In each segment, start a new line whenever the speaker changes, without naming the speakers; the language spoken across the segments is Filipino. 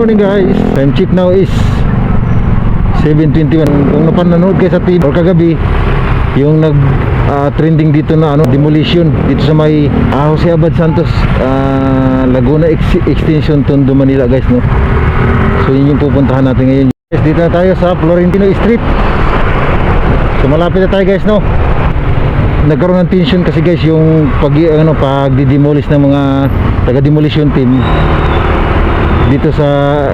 morning guys. Time check now is 7.21. Kung napanonood kayo sa TV or kagabi, yung nag ah, trending dito na ano demolition dito sa may ah, Jose Abad Santos ah, Laguna Ex- Extension Tondo Manila guys no. So yun yung pupuntahan natin ngayon. Guys, dito na tayo sa Florentino Street. So malapit na tayo guys no. Nagkaroon ng tension kasi guys yung pag ano pag demolish ng mga taga demolition team dito sa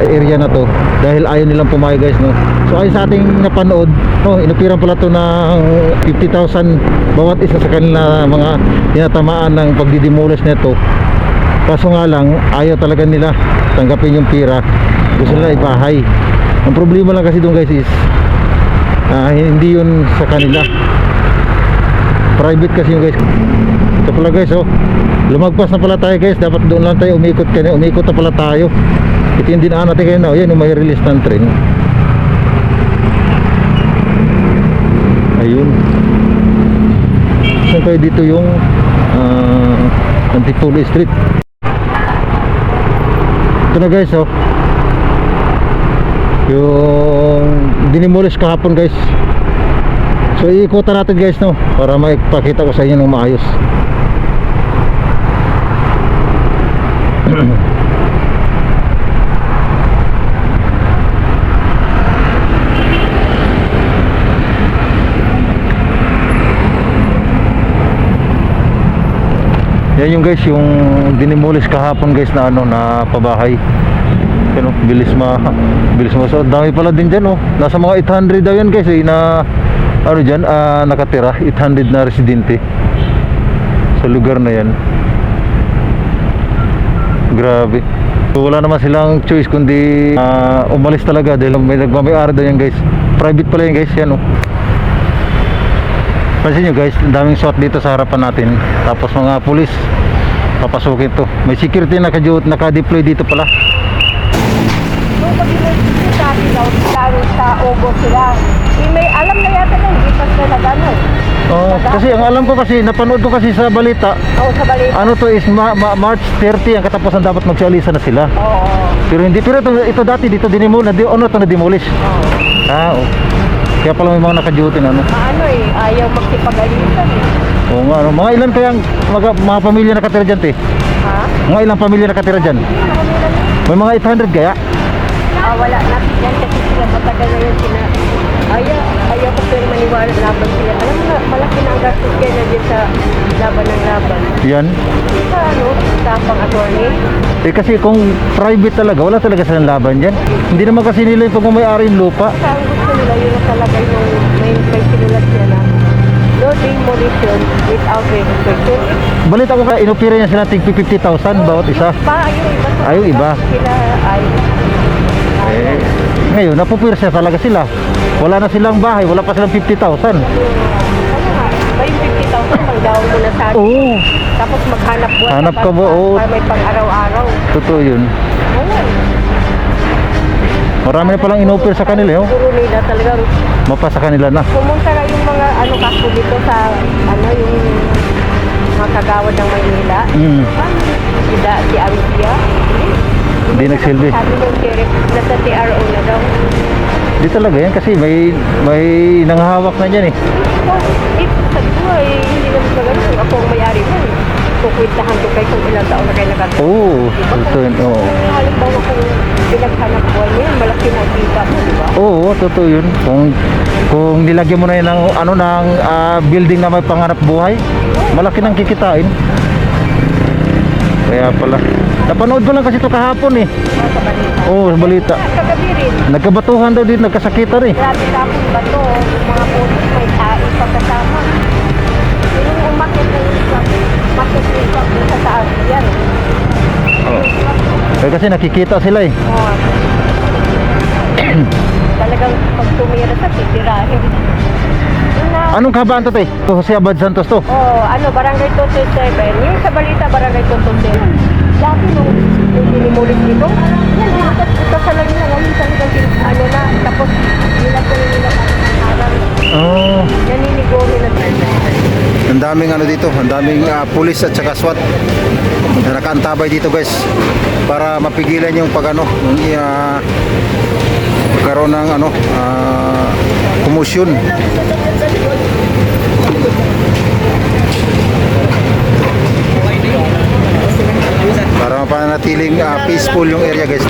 area na to. Dahil ayaw nilang pumayag guys no? So ayon sa ating napanood no inupiran pala to ng 50,000 bawat isa sa kanila mga tinatamaan ng pagdidemolish nito kaso nga lang ayaw talaga nila tanggapin yung pira. Gusto nila ibahay. Ang problema lang kasi doon guys is ah, hindi yun sa kanila. Private kasi yung guys. Ito pala guys oh lumagpas na pala tayo guys. Dapat doon lang tayo umikot kanina umikot na pala tayo. Ito yung dinaan natin kayo na yan yung may release ng train. Ayun. Saan kayo dito yung uh, Antipolo Street? Ito na guys oh. Yung dinimolish kahapon guys. So iikutan natin guys no? Para maipakita ko sa inyo ng maayos Yan yung guys, yung dinimolish kahapon guys na ano na pabahay. Ano, bilis ma bilis ma so dami pala din diyan oh. Nasa mga 800 daw yan guys eh, na ano diyan ah, nakatira, 800 na residente sa lugar na yan. Grabe. So, wala naman silang choice kundi ah, umalis talaga dahil may nagmamayari daw yan guys. Private pala yan guys, yan oh. Pansin nyo guys, daming SWAT dito sa harapan natin. Tapos mga pulis, papasukin to. May security naka naka-deploy dito pala.
Nung pag-ibig sa Ogo sila. Eh, may alam na yata na, hindi pa sila gano'n.
Oh, kasi ang alam ko kasi, napanood ko kasi sa balita,
Oo, sa balita.
ano to is ma- ma- March 30 ang katapusan dapat magsialisa na sila.
Oo.
Pero hindi, pero ito, ito dati dito dinimo na ano to na demolish.
Oo.
Ah, oh. Kaya pala may mga naka-duty na ano.
Ano eh, ayaw magkipagalitan eh.
Oo nga, ano. mga ilan kayang mga, mga pamilya nakatira dyan, te?
Ha?
Mga ilang pamilya nakatira dyan? May mga 800 kaya?
Ah, wala na. Yan kasi sila matagal na yun sina... Ayaw, ayaw ko pero maniwala laban sila. Alam mo na, malaki na ang gastos kaya na din sa laban ng laban.
Yan.
Sa ano, sa pang-attorney.
Eh kasi kung private talaga, wala talaga silang laban dyan. Hindi naman kasi nila yung pagmamayari yung lupa.
Sa ang gusto nila, yun na talaga yung may, may sinulat siya na no demolition without registration.
Balita ko ka, inupira niya sila tig 50,000 bawat isa.
Pa, yung iba.
Ay, yung iba.
Sila ay...
Eh, ngayon, napupirsa talaga sila. Wala na silang bahay, wala pa silang 50,000.
Ano nga, may 50,000 pang daw mo na sa atin.
Oo,
Tapos maghanap buwan.
Hanap ka ba? Oo.
Para may pang-araw-araw.
totoo yun.
Oo.
Marami na palang inupir sa kanila, oh.
Siguro nila talagang
Mapa sa kanila na.
pumunta na yung mga ano kaso dito sa ano yung mga kagawad ng Maynila.
Mm.
Si, da, si Arusia.
Hindi nagsilbi.
Sabi ng sheriff na sa TRO na daw.
Di talaga yan kasi may may nanghahawak na dyan eh.
Oh, eh, sabi ko eh, hindi naman ba ganun. Ako ang may-ari mo. Kukwintahan ko kayo kung ilang taon na kayo nagkataon.
Oo, yun. Oo.
Halimbawa kung pinaghanap buwan mo yan, malaki na kita mo, di ba?
Oo, totoo yun. Kung kung nilagyan mo na yun ng ano ng ah, building na may pangarap buhay, malaki nang kikitain. Kaya pala. Napanood ko lang kasi ito kahapon eh.
Sa.
Oo, sa balita.
Kagabi rin,
Nagkabatuhan daw dito, nagkasakitan eh.
grabe tapos bato, yung mga pulis may tae pa kasama. Yung umakit na yung umakit na yung sa taas, yan.
Oo. Eh, kasi nakikita sila eh.
Oh. Talagang pag tumira sa titirahin. Na,
Anong kahabaan to te? To Jose Abad Santos to.
Oh, ano, Barangay 227. Yung sa balita, Barangay 227. Dati nung, nung dinimulit dito, yan, dinikat, ito sa lang ngayon talagang, din- ano na, tapos, nilagyan nila ng harang,
Oh.
naninigo nila sa
Ang daming ano dito, ang daming ah, pulis at saka SWAT. na nakaantabay dito guys para mapigilan yung pag ano yung uh, magkaroon ng ano commotion para mapanatiling ah, peaceful yung area guys